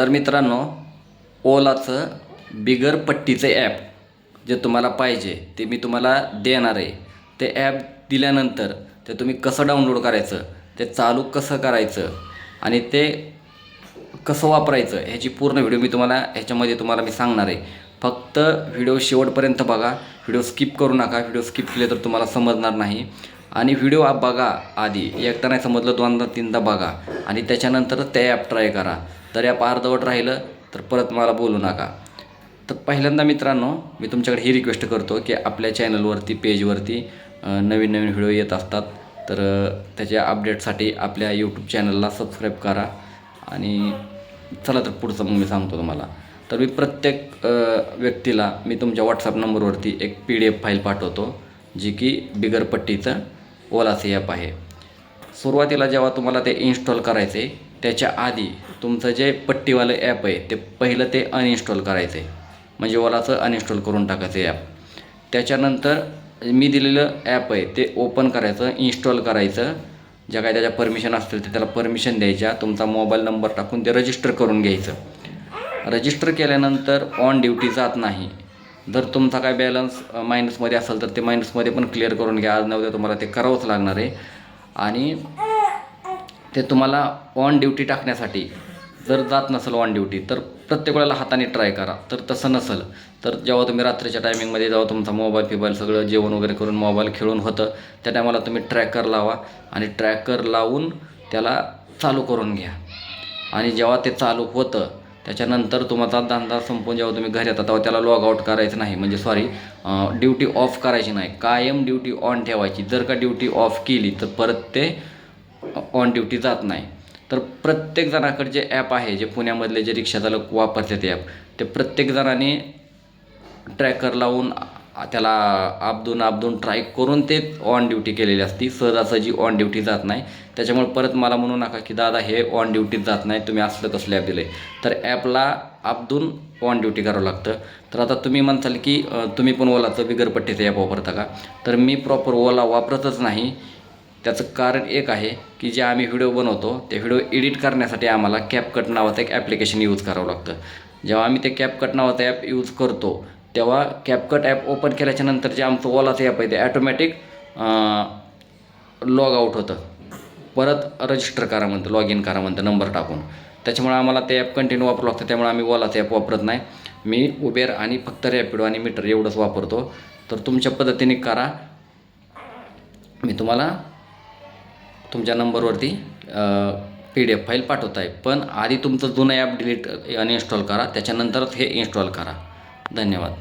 तर मित्रांनो ओलाचं बिगर पट्टीचं ॲप जे तुम्हाला पाहिजे ते मी तुम्हाला देणार आहे. ते ॲप दिल्यानंतर ते तुम्ही कसं डाउनलोड करायचं ते चालू कसं करायचं आणि ते कसं वापरायचं ह्याची पूर्ण व्हिडिओ मी तुम्हाला ह्याच्यामध्ये तुम्हाला मी सांगणार आहे. फक्त व्हिडिओ शेवटपर्यंत बघा. व्हिडिओ स्किप करू नका. व्हिडिओ स्किप केले तर तुम्हाला समजणार नाही. आणि व्हिडिओ आप बघा आधी. एकदा नाही समजलं दोनदा तीनदा बघा. आणि त्याच्यानंतर ते ॲप ट्राय करा. तर या अर्धवट राहिलं तर परत मला बोलू नका. तर पहिल्यांदा मित्रांनो मी तुमच्याकडे ही रिक्वेस्ट करतो की आपल्या चॅनलवरती पेजवरती नवीन नवीन व्हिडिओ येत असतात तर त्याच्या अपडेटसाठी आपल्या यूट्यूब चॅनलला सबस्क्राईब करा आणि चला तर पुढचं मग मी सांगतो तुम्हाला. तर मी प्रत्येक व्यक्तीला मी तुमच्या व्हॉट्सअप नंबरवरती एक पी डी एफ फाईल पाठवतो जी की बिगरपट्टीचं पट्टीचं ॲप आहे. सुरुवातीला जेव्हा तुम्हाला ते इन्स्टॉल करायचं आहे त्याच्या आधी तुमचं जे पट्टीवालं ॲप आहे ते पहिलं ते अनइन्स्टॉल करायचं. आहे म्हणजे ओलाचं अनइन्स्टॉल करून टाकायचं ॲप त्याच्यानंतर मी दिलेलं ॲप आहे ते ओपन करायचं इन्स्टॉल करायचं. ज्या काय त्याच्या परमिशन असतील ते त्याला परमिशन द्यायच्या. तुमचा मोबाईल नंबर टाकून ते रजिस्टर करून घ्यायचं. रजिस्टर केल्यानंतर ऑन ड्युटी जात नाही. जर तुमचा काय बॅलन्स मायनसमध्ये असेल तर ते मायनसमध्ये पण क्लिअर करून घ्या. आज नव्हतं तुम्हाला ते करावंच लागणार आहे. आणि ते तुम्हाला ऑन ड्युटी टाकण्यासाठी जर जात नसेल ऑन ड्युटी तर प्रत्येक वेळेला हाताने ट्राय करा. तर तसं नसेल तर जेव्हा तुम्ही रात्रीच्या टायमिंगमध्ये जेव्हा तुमचा मोबाईल फिबाईल सगळं जेवण वगैरे करून मोबाईल खेळून होतं त्या टायमाला तुम्ही ट्रॅकर लावा आणि ट्रॅकर लावून त्याला चालू करून घ्या. आणि जेव्हा ते चालू होतं त्याच्यानंतर तुमचा धंदा संपून जेव्हा तुम्ही घरी येता तेव्हा त्याला लॉग आउट करायचं नाही. म्हणजे सॉरी ड्युटी ऑफ करायची नाही. कायम ड्युटी ऑन ठेवायची. जर का ड्युटी ऑफ केली तर परत ते ऑन ड्युटी जात नाही. तर प्रत्येक जणाकडे जे ॲप आहे जे पुण्यामधले जे रिक्षा चालक ते ॲप ते प्रत्येक जणाने ट्रॅकर लावून त्याला आबदून आबदून ट्राय करून ते ऑन ड्युटी केलेली असती. सहजासहजी ऑन ड्युटी जात नाही त्याच्यामुळे परत मला म्हणू नका की दादा हे ऑन ड्युटीत जात नाही तुम्ही असलं कसलं ॲप दिलं तर ॲपला आपदून ऑन ड्युटी करावं लागतं. तर आता तुम्ही म्हणताल की तुम्ही पण ओलाचं बिगरपट्टीचं ॲप वापरता का? तर मी प्रॉपर ओला वापरतच नाही. त्याचं कारण एक आहे की जे आम्ही व्हिडिओ बनवतो ते व्हिडिओ एडिट करण्यासाठी आम्हाला कॅपकट नावाचं एक ॲप्लिकेशन यूज करावं लागतं. जेव्हा आम्ही ते कॅपकट नावाचं ॲप यूज करतो तेव्हा कॅपकट ॲप ओपन केल्याच्यानंतर जे आमचं ओलाचं ॲप आहे ते ॲटोमॅटिक लॉग आउट होतं. परत रजिस्टर करा म्हणतं लॉग इन करा म्हणतं नंबर टाकून. त्याच्यामुळे आम्हाला ते ॲप कंटिन्यू वापरू लागतं त्यामुळे आम्ही ओलाचं ॲप वापरत नाही. मी उबेर आणि फक्त रॅपिडो आणि मीटर एवढंच वापरतो. तर तुमच्या पद्धतीने करा. मी तुम्हाला तुमच्या नंबरवरती पी डी एफ फाईल पाठवत आहे. पण आधी तुमचं जुनं ॲप डिलीट अनइन्स्टॉल करा. त्याच्यानंतरच हे इन्स्टॉल करा. धन्यवाद